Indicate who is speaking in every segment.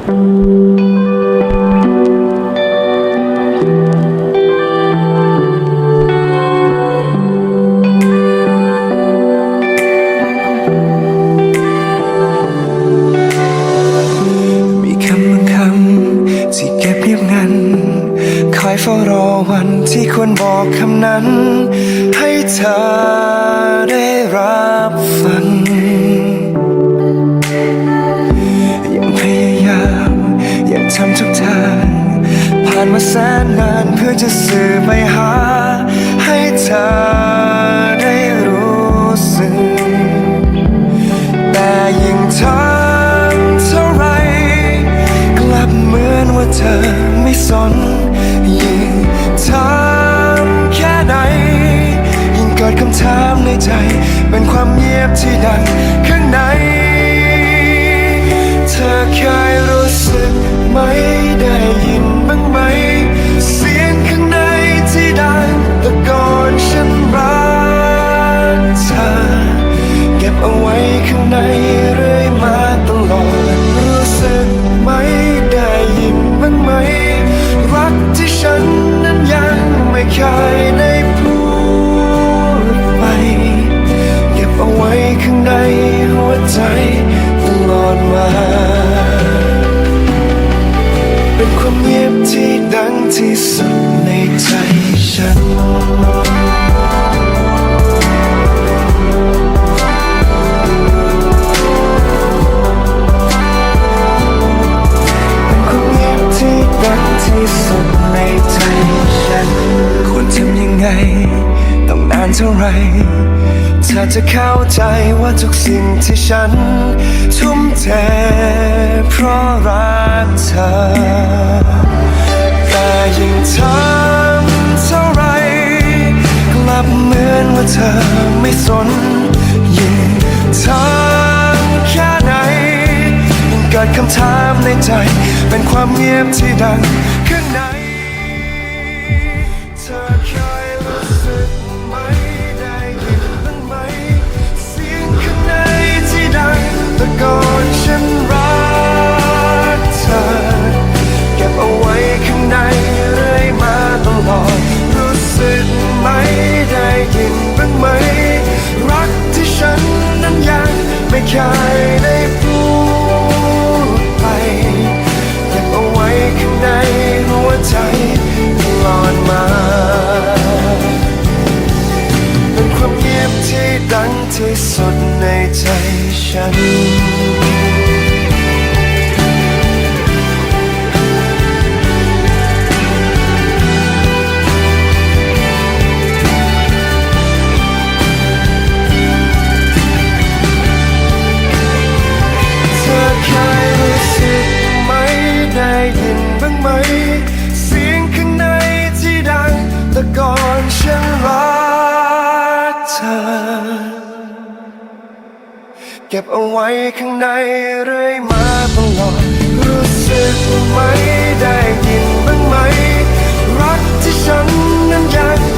Speaker 1: มีคำบางคำที่เก็บเรียบงันคอยเฝ้ารอวันที่ควรบอกคำนั้น ให้เธอได้รับฟังยังานมาแสนนานเพื่อจะสื่อไปหา ให้เธอได้รู้สึก แต่ยิ่งทำเท่าไร กลับเหมือนว่าเธอไม่สน ยิ่งทำแค่ไหน ยิ่งเกิดคำถามในใจ เป็นความเงียบที่ดังข้างใน เธอเคยรู้สึกไหม นนั้นยังไม่เคยได้พูดไป เก็บเอาไว้ข้างในหัวใจตลอดมา เป็นความเงียบที่ดังที่สุด ท่าไร เธอจะเข้าใจว่าทุกสิ่งที่ฉัน ทุ่มเทเพราะรักเธอ แต่ยิ่งทำเท่าไร กลับเหมือนว่าเธอไม่สน ยิ่งทำแค่ไหนยิ่งเกิดคำถามในใจ เป็นความเงียบที่ดัง เก็บเอาไว้ข้างในเรื่อยมาตลอด รู้สึกไหมได้ยินบ้างไหม รักที่ฉันนั้นยัง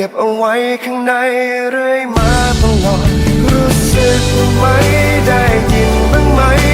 Speaker 1: เก็บเอาไว้ข้างในเรื่อยมาตลอด รู้สึกไหมได้ยินบ้างไหม